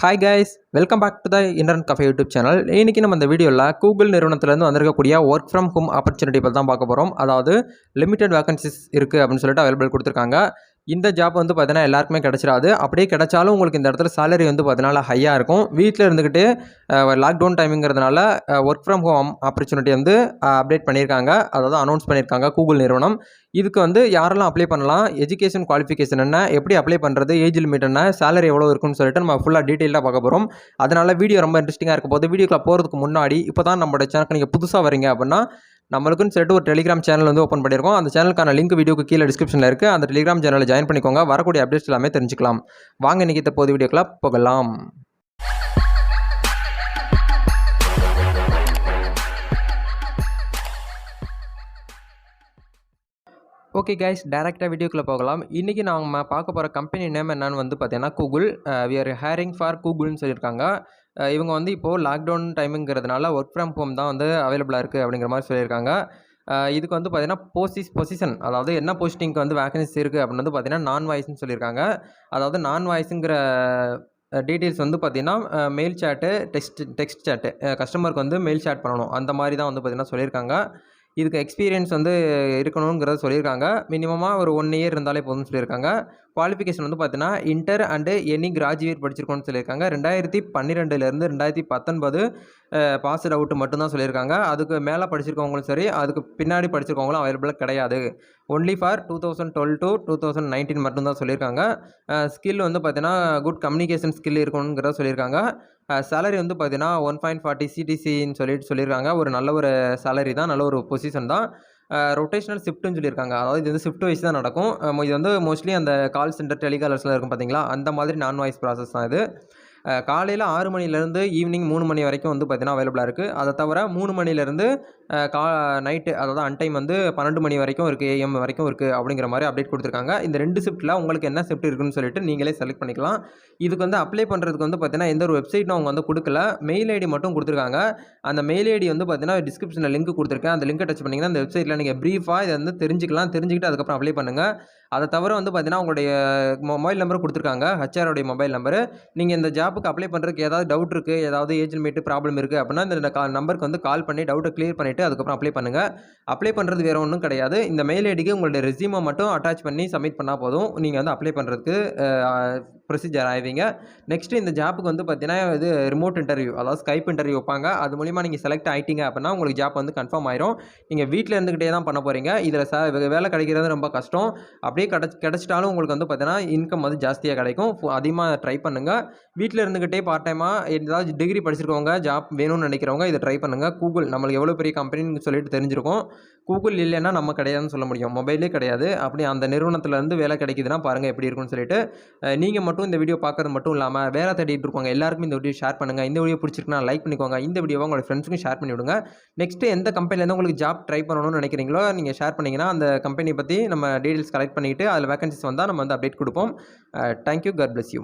Hi guys welcome back to the internet cafe YouTube channel இன்றைக்கி நம்ம இந்த வீடியோவில் கூகுள் நிறுவனத்திலேருந்து வந்திருக்கக்கூடிய ஒர்க் ஃப்ரம் ஹோம் ஆப்பர்ச்சுனிட்டி பற்றி தான் பார்க்க போகிறோம் அதாவது லிமிடெட் வேகன்சிஸ் இருக்குது அப்படின்னு சொல்லிட்டு அவைலபிள் கொடுத்துருக்காங்க. இந்த ஜாப் வந்து பார்த்தீங்கன்னா எல்லாருக்குமே கிடச்சிடாது அப்படியே கிடச்சாலும் உங்களுக்கு இந்த இடத்துல சேலரி வந்து பார்த்தீங்கன்னா ஹையாக இருக்கும். வீட்டில் இருந்துக்கிட்டு லாக்டவுன் டைமிங்கிறதுனால ஒர்க் ஃப்ரம் ஹோம் ஆப்பர்ச்சுனிட்டி வந்து அப்டேட் பண்ணியிருக்காங்க. அதாவது அனௌன்ஸ் பண்ணியிருக்காங்க கூகுள் நிறுவனம். இதுக்கு வந்து யாரெல்லாம் அப்ளை பண்ணலாம்? எஜுகேஷன் குவாலிஃபிகேஷன் என்ன? எப்படி அப்ளை பண்ணுறது ஏஜ் லிமிட் என்ன? சேலரி எவ்வளோ இருக்குன்னு சொல்லிட்டு நம்ம ஃபுல்லாக டீட்டெயிலாக பார்க்க போகிறோம் அதனால் வீடியோ ரொம்ப இன்ட்ரெஸ்டிங்காக இருக்கும் போது வீடியோக்குள்ள போகிறதுக்கு முன்னாடி இப்போ தான் நம்மளோட சேனலுக்கு நீங்கள் புதுசாக வரீங்க அப்படின்னா நம்மளுக்குன்னு சொல்லிட்டு ஒரு டெலிகிராம் சேனல் வந்து ஓப்பன் பண்ணியிருக்கோம். அந்த சேனலுக்கான லிங்க் வீடியோக்கு கீழே டிஸ்கிரிப்ஷனில் இருக்குது அந்த டெலிகிராம் சேனலை ஜாயின் பண்ணிக்கோங்க. வரக்கூடிய அப்டேட்ஸ் எல்லாமே தெரிஞ்சுக்கலாம். வாங்க இன்றைக்கி போது வீடியோக்குள்ள போகலாம். ஓகே கைஸ் டேரெக்டாக வீடியோக்குள்ளே போகலாம். இன்றைக்கி நம்ம பார்க்க போகிற கம்பெனி நேம் என்னன்னு வந்து பார்த்தீங்கன்னா Google we are hiring for கூகுள்னு சொல்லியிருக்காங்க. இவங்க வந்து இப்போது லாக்டவுன் டைமுங்கிறதுனால ஒர்க் ஃப்ரம் ஹோம் தான் வந்து அவைலபிளாக இருக்குது அப்படிங்கிற மாதிரி சொல்லியிருக்காங்க. இதுக்கு வந்து பார்த்தீங்கன்னா போசிஸ் பொசிஷன் அதாவது என்ன போஸ்டிங்க்கு வந்து வேகன்சி இருக்குது அப்படின்னு வந்து பார்த்தீங்கன்னா நான் வாய்ஸ்னு சொல்லியிருக்காங்க. அதாவது நான் வாய்ஸுங்கிற டீட்டெயில்ஸ் வந்து பார்த்தீங்கன்னா mail chat text text chat கஸ்டமருக்கு வந்து மெயில் சேட் பண்ணணும். அந்த மாதிரி தான் வந்து பார்த்தீங்கன்னா சொல்லியிருக்காங்க. இதுக்கு எக்ஸ்பீரியன்ஸ் வந்து இருக்கணுங்கிறத சொல்லியிருக்காங்க. மினிமமாக ஒரு ஒன் இயர் இருந்தாலே போதும்னு சொல்லியிருக்காங்க. குவாலிஃபிகேஷன் வந்து பார்த்தீங்கன்னா இன்டர் அண்டு எனி கிராஜுவேட் படிச்சிருக்கோன்னு சொல்லியிருக்காங்க. ரெண்டாயிரத்தி பன்னிரெண்டுலேருந்து ரெண்டாயிரத்தி பத்தொன்பது பாஸ்ட் அவுட் மட்டும்தான் சொல்லியிருக்காங்க. அதுக்கு மேலே படிச்சிருக்கவங்களும் சரி அதுக்கு பின்னாடி படிச்சிருக்கவங்களும் அவைலபிளாக கிடையாது. Only for two thousand twelve to two thousand nineteen மட்டும்தான் சொல்லியிருக்காங்க. ஸ்கில் வந்து பார்த்தீங்கன்னா குட் கம்யூனிகேஷன் ஸ்கில் இருக்கணுங்கிறத சொல்லியிருக்காங்க. சேலரி வந்து பார்த்தீங்கன்னா ஒன் பாயிண்ட் ஃபார்ட்டி சிடிசின்னு சொல்லிட்டு சொல்லியிருக்காங்க. ஒரு நல்ல ஒரு சேலரி தான் நல்ல ஒரு பொசிஷன் தான். ரொட்டேஷனல் ஷிஃப்ட்டுன்னு சொல்லியிருக்காங்க. அதாவது இது வந்து ஷிஃப்ட் வைஸ் தான் நடக்கும். இது வந்து மோஸ்ட்லி அந்த கால் சென்டர் டெலிகாலர்ஸ்லாம் இருக்கும் பார்த்தீங்களா அந்த மாதிரி நான் வாய்ஸ் ப்ராசஸ் தான் இது. காலையில் ஆறு மணிலேருந்து ஈவினிங் மூணு மணி வரைக்கும் வந்து பார்த்திங்கன்னா அவைலபிளாக இருக்குது அதை தவிர மூணு மணிலேருந்து கா நைட்டு அதாவது அன்டைம் வந்து பன்னெண்டு மணி வரைக்கும் இருக்குது ஏஎம் வரைக்கும் இருக்குது அப்படிங்கிற மாதிரி அப்டேட் கொடுத்துருக்காங்க. இந்த ரெண்டு ஷிஃப்ட்டில் உங்களுக்கு என்ன ஷிஃப்ட் இருக்குன்னு சொல்லிட்டு நீங்களே செலக்ட் பண்ணிக்கலாம். இதுக்கு வந்து அப்ளை பண்ணுறதுக்கு வந்து பார்த்தீங்கன்னா எந்த ஒரு வெப்சைட்டும் அவங்க வந்து கொடுக்கல. மெயில் ஐடி மட்டும் கொடுத்துருக்காங்க. அந்த மெயில் ஐடி வந்து பார்த்தீங்கன்னா டிஸ்கிரிப்ஷனில் லிங்க் கொடுத்துருக்கேன். அந்த லிங்க்கை டச் பண்ணிங்கன்னா அந்த வெப்சைட்டில் நீங்கள் ப்ரீஃபாக இதை வந்து தெரிஞ்சுக்கலாம். தெரிஞ்சுக்கிட்டு அதுக்கப்புறம் அப்ளை பண்ணுங்கள் அதை தவிர வந்து பார்த்தீங்கன்னா உங்களுடைய மொபைல் நம்பர் கொடுத்துருக்காங்க. ஹச்ஆருடைய மொபைல் நம்பரு நீங்கள் இந்த ஜாப்புக்கு அப்ளை பண்ணுறதுக்கு ஏதாவது டவுட் இருக்குது ஏதாவது ஏஜ் மீட்டு ப்ராப்ளம் இருக்குது அப்படின்னா இந்த நம்பருக்கு வந்து கால் பண்ணி டவுட்டை கிளியர் பண்ணிவிட்டு அதுக்கப்புறம் அப்ளை பண்ணுங்கள் அப்ளை பண்ணுறது வேறு ஒன்றும் கிடையாது. இந்த மெயில் ஐடிக்கு உங்களுடைய ரெசியூமை மட்டும் அட்டாச் பண்ணி சப்மிட் பண்ணால் போதும். நீங்கள் வந்து அப்ளை பண்ணுறதுக்கு ப்ரொசீஜர் ஆயிடுவீங்க நெக்ஸ்ட்டு இந்த ஜாப்புக்கு வந்து பார்த்தீங்கன்னா இது ரிமோட் இன்டர்வியூ அதாவது ஸ்கைப் இன்டர்வியூ வைப்பாங்க. அது மூலிமா நீங்கள் செலக்ட் ஆகிட்டீங்க அப்படின்னா உங்களுக்கு ஜாப் வந்து கன்ஃபார்ம் ஆயிரும். நீங்கள் வீட்டில் இருந்துக்கிட்டே தான் பண்ண போகிறீங்க இதில் ச வேலை கிடைக்கிறது ரொம்ப கஷ்டம். அப்படி அப்படியே கிடச்சி கிடச்சிட்டாலும் உங்களுக்கு வந்து பார்த்தீங்கன்னா இன்கம் வந்து ஜாஸ்தியாக கிடைக்கும். அதிகமாக ட்ரை பண்ணுங்கள் வீட்டில் இருந்துக்கிட்டே பார்ட் டைமாக ஏதாவது டிகிரி படிச்சிருக்கவங்க ஜாப் வேணும்னு நினைக்கிறவங்க இதை ட்ரை பண்ணுங்கள் கூகுள் நம்மளுக்கு எவ்வளோ பெரிய கம்பெனின்னு சொல்லிட்டு தெரிஞ்சிருக்கோம். கூகுள் இல்லைன்னா நம்ம கிடையாதுன்னு சொல்ல முடியும். மொபைலே கிடையாது. அப்படி அந்த நிறுவனத்துலேருந்து வேலை கிடைக்குதுன்னா பாருங்கள் எப்படி இருக்கும்னு சொல்லிட்டு. நீங்கள் மட்டும் இந்த வீடியோ பார்க்குறது மட்டும் இல்லாமல் வேலை தேடிட்டு இருக்கவங்க எல்லாருக்கும் இந்த வீடியோ ஷேர் பண்ணுங்கள் இந்த வீடியோ பிடிச்சிருக்குன்னா லைக் பண்ணிக்கோங்க. இந்த வீடியோவை உங்களோட ஃப்ரெண்ட்ஸுக்கும் ஷேர் பண்ணி விடுங்க. நெக்ஸ்ட்டு எந்த கம்பெனிலேருந்து உங்களுக்கு ஜாப் ட்ரை பண்ணணும்னு நினைக்கிறீங்களோ நீங்கள் ஷேர் பண்ணிங்கன்னா அந்த கம்பெனி பற்றி நம்ம டீட்டெயில்ஸ் கலெக்ட் பண்ணிவிட்டு அதில் வேகன்சிஸ் வந்தால் நம்ம வந்து அப்டேட் கொடுப்போம். Thank you God bless you